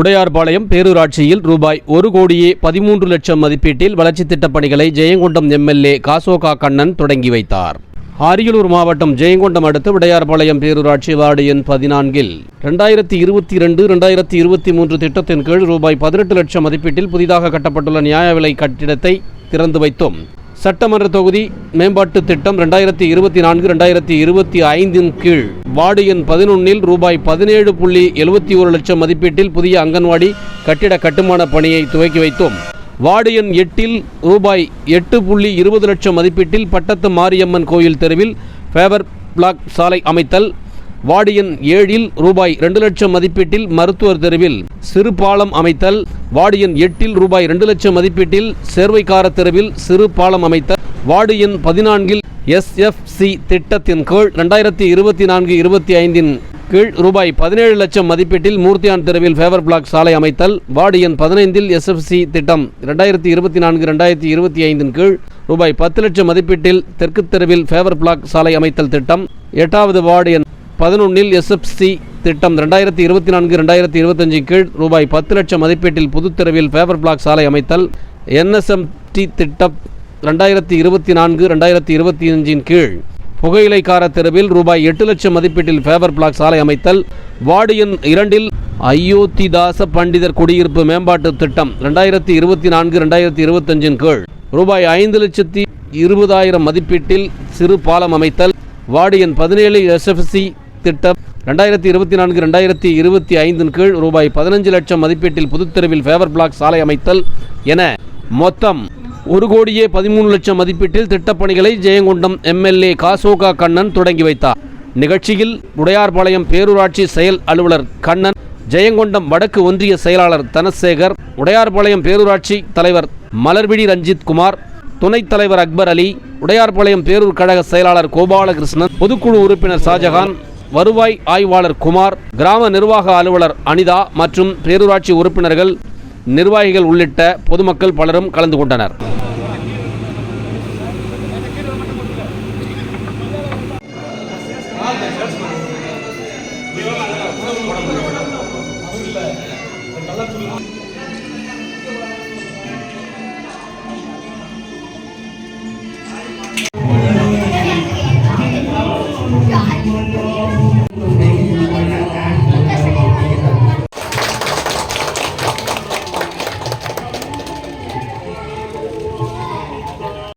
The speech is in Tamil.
உடையார்பாளையம் பேரூராட்சியில் ரூபாய் ஒரு கோடியே பதிமூன்று லட்சம் மதிப்பீட்டில் வளர்ச்சித் திட்டப் பணிகளை ஜெயங்கொண்டம் எம்எல்ஏ காசோகா கண்ணன் தொடங்கி வைத்தார். அரியலூர் மாவட்டம் ஜெயங்கொண்டம் அடுத்த விடையார்பாளையம் பேரூராட்சி வார்டு எண் பதினான்கில் ரெண்டாயிரத்தி இருபத்தி ரெண்டு ரெண்டாயிரத்தி இருபத்தி மூன்று திட்டத்தின் கீழ் ரூபாய் பதினெட்டு லட்சம் மதிப்பீட்டில் புதிதாக கட்டப்பட்டுள்ள நியாய விலை கட்டிடத்தை திறந்து வைத்தோம். சட்டமன்ற தொகுதி மேம்பாட்டு திட்டம் ரெண்டாயிரத்தி இருபத்தி நான்கு ரெண்டாயிரத்தி இருபத்தி ஐந்தின் கீழ் வார்டு எண் பதினொன்னில் ரூபாய் பதினேழு புள்ளி எழுபத்தி ஒரு லட்சம் மதிப்பீட்டில் புதிய அங்கன்வாடி கட்டிட கட்டுமான பணியை துவக்கி வைத்தோம். வார்டு எண் எட்டில் ரூபாய் எட்டு புள்ளி இருபது லட்சம் மதிப்பீட்டில் பட்டத்து மாரியம்மன் கோயில் தெருவில் ஃபேவர் பிளாக் சாலை அமைத்தல் வார்டு எண் ஏழில் ரூபாய் இரண்டு லட்சம் மதிப்பீட்டில் மருத்துவர் தெருவில் சிறு பாலம் அமைத்தல். வார்டு எண் எட்டில் ரூபாய் இரண்டு லட்சம் மதிப்பீட்டில் சேர்வைக்கார தெருவில் சிறு பாலம் அமைத்தல். வார்டு எண் பதினான்கில் எஸ்எஃப்சி திட்டத்தின் கீழ் ரெண்டாயிரத்தி இருபத்தி நான்கு இருபத்தி ஐந்தின் கீழ் ரூபாய் பதினேழு லட்சம் மதிப்பீட்டில் மூர்த்தியான் தெருவில் ஃபேவர் பிளாக் சாலை அமைத்தல். வார்டு எண் பதினைந்தில் எஸ்எஃப்சி திட்டம் ரெண்டாயிரத்தி இருபத்தி நான்கு ரெண்டாயிரத்தி இருபத்தி ஐந்தின் கீழ் ரூபாய் பத்து லட்சம் மதிப்பீட்டில் தெற்கு தெருவில் ஃபேவர் பிளாக் சாலை அமைத்தல் திட்டம். எட்டாவது வார்டு எண் பதினொன்னில் எஸ்எஃப்சி திட்டம் ரெண்டாயிரத்தி இருபத்தி நான்கு ரெண்டாயிரத்தி இருபத்தஞ்சு கீழ் ரூபாய் பத்து லட்சம் மதிப்பீட்டில் புதுத்தெருவில் ஃபேவர் பிளாக் சாலை அமைத்தல். என்எஸ்எம்டி திட்டம் ரெண்டாயிரத்தி இருபத்தி நான்கு ரெண்டாயிரத்தி இருபத்தி அஞ்சின் கீழ் புகையிலைக்கார தெருவில் ரூபாய் எட்டு லட்சம் மதிப்பீட்டில் ஃபேவர் பிளாக் சாலை அமைத்தல். வார்டு எண் இரண்டில் அயோத்திதாச பண்டிதர் குடியிருப்பு மேம்பாட்டு திட்டம் ரெண்டாயிரத்தி இருபத்தி நான்கு ரெண்டாயிரத்தி இருபத்தஞ்சின் கீழ் ரூபாய் ஐந்து லட்சத்தி இருபதாயிரம் மதிப்பீட்டில் சிறு பாலம் அமைத்தல். வார்டு எண் பதினேழு எஸ்எஃப்சி திட்டம் ரெண்டாயிரத்தி இருபத்தி நான்கு ரெண்டாயிரத்தி இருபத்தி ஐந்தின் கீழ் ரூபாய் பதினஞ்சு லட்சம் மதிப்பீட்டில் புதுத்தெருவில் ஃபேவர் பிளாக் சாலை அமைத்தல் என மொத்தம் ஒரு கோடியே பதிமூணு லட்சம் மதிப்பீட்டில் திட்டப்பணிகளை ஜெயங்கொண்டம் எம்எல்ஏ காசோகா கண்ணன் தொடங்கி வைத்தார். நிகழ்ச்சியில் உடையார்பாளையம் பேரூராட்சி செயல் அலுவலர் கண்ணன் ஜெயங்கொண்டம் வடக்கு ஒன்றிய செயலாளர் தனசேகர் உடையார்பாளையம் பேரூராட்சி தலைவர் மலர்விழி ரஞ்சித் குமார் துணைத் தலைவர் அக்பர் அலி உடையார்பாளையம் பேரூர் கழக செயலாளர் கோபாலகிருஷ்ணன் பொதுக்குழு உறுப்பினர் ஷாஜகான் வருவாய் ஆய்வாளர் குமார் கிராம நிர்வாக அலுவலர் அனிதா மற்றும் பேரூராட்சி உறுப்பினர்கள் நிர்வாகிகள் உள்ளிட்ட பொதுமக்கள் பலரும் கலந்து கொண்டனர்